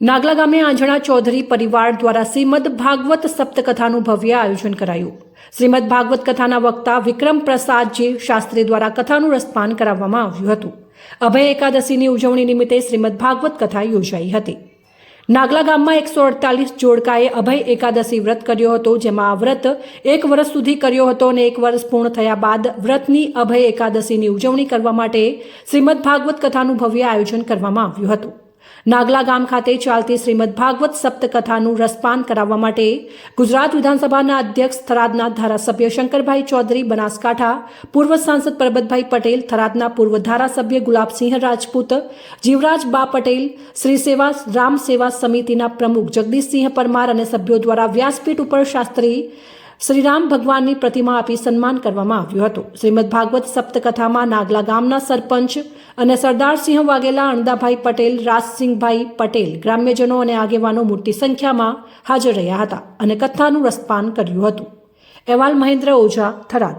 નાગલા ગામે આંજણા ચૌધરી પરિવાર દ્વારા શ્રીમદ ભાગવત સપ્તકથાનું ભવ્ય આયોજન કરાયું. શ્રીમદ ભાગવત કથાના વક્તા વિક્રમ પ્રસાદજી શાસ્ત્રી દ્વારા કથાનું રસપાન કરાવવામાં આવ્યું હતું. અભય એકાદશીની ઉજવણી નિમિત્તે શ્રીમદ ભાગવત કથા યોજાઈ હતી. નાગલા ગામમાં એકસો અડતાલીસ જોડકાએ અભય એકાદશી વ્રત કર્યો હતો, જેમાં આ વ્રત એક વર્ષ સુધી કર્યો હતો અને એક વર્ષ પૂર્ણ થયા બાદ વ્રતની અભય એકાદશીની ઉજવણી કરવા માટે શ્રીમદ ભાગવત કથાનું ભવ્ય આયોજન કરવામાં આવ્યું હતું. નાગલા ગામ ખાતે ચાલતી શ્રીમદ ભાગવત સપ્તકથાનું રસપાન કરાવવા માટે ગુજરાત વિધાનસભાના અધ્યક્ષ થરાદના ધારાસભ્ય શંકરભાઈ ચૌધરી, બનાસકાંઠા પૂર્વ સાંસદ પરબતભાઈ પટેલ, થરાદના પૂર્વ ધારાસભ્ય ગુલાબસિંહ રાજપૂત, જીવરાજ બા પટેલ, શ્રી સેવા, રામ સેવા સમિતિના પ્રમુખ જગદીશસિંહ પરમાર અને સભ્યો દ્વારા વ્યાસપીઠ ઉપર શાસ્ત્રી શ્રીરામ ભગવાનની પ્રતિમા આપી સન્માન કરવામાં આવ્યું હતું. શ્રીમદ ભાગવત સપ્તકથામાં નાગલા ગામના સરપંચ અને સરદારસિંહ વાઘેલા, અણદાભાઈ પટેલ, રાજસિંહભાઈ પટેલ ગ્રામ્યજનો અને આગેવાનો મોટી સંખ્યામાં હાજર રહ્યા હતા અને કથાનું રસપાન કર્યું હતું. અહેવાલ મહેન્દ્ર ઓઝા, થરાદ.